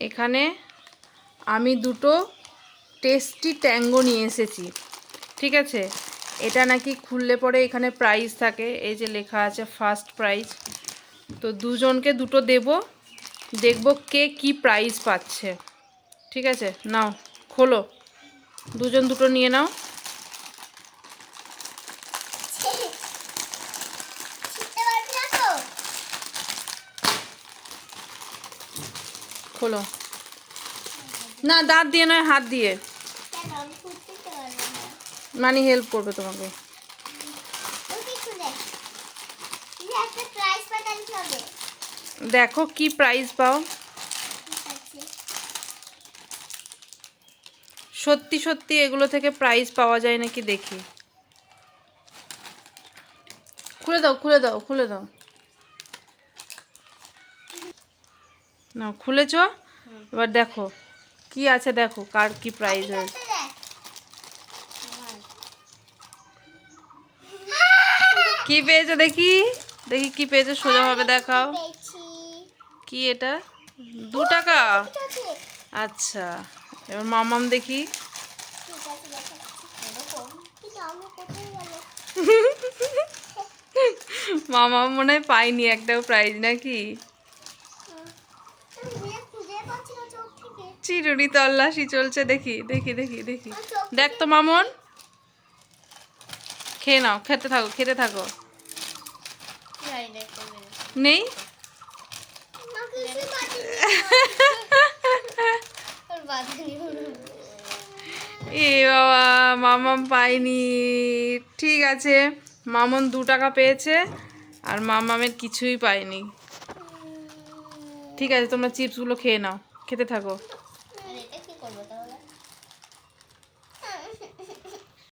এখানে আমি দুটো টেস্টি ট্যাঙ্গো নিয়ে এসেছি, ঠিক আছে? এটা নাকি খুললে পরে এখানে প্রাইজ থাকে, এই যে লেখা আছে ফার্স্ট প্রাইজ তো দুজনকে দুটো দেব, দেখব কে কি প্রাইজ পাচ্ছে, ঠিক আছে? নাও, খোলো। দুজন দুটো নিয়ে নাও শিখতে পারবি না তো খোলো। না দাঁত দিয়ে নয় হাত দিয়ে। মানি হেল্প করবে তোমাকে। দেখো। কি প্রাইজ পাও। সত্যি সত্যি এগুলো থেকে প্রাইজ পাওয়া যায় নাকি দেখি। খুলে দাও খুলে দাও খুলে দাও। না খুলেছ এবার দেখো, কি আছে দেখো, কার কি প্রাইজ হয়েছে কি পেয়েছ দেখি? দেখি কি পেয়েছ সোজাভাবে দেখাও। কি এটা? দু টাকা? আচ্ছা এবার মামাম দেখি। মামাম মনে হয় পাইনি একটাও প্রাইজ নাকি আমি নিজে খুঁজে পাচ্ছি না চোখ থেকে চিরুনি তল্লাশি চলছে, দেখি দেখি দেখি দেখি। দেখ তো মামন। খেয়ে নাও, খেতে থাকো খেতে থাকো। নেই? এ বাবা, মামাম পাইনি ঠিক আছে, মামন দু টাকা পেয়েছে, আর মামামের কিছুই পাইনি ঠিক আছে, তোমরা চিপসগুলো খেয়ে নাও, খেতে থাকো। 看得到了。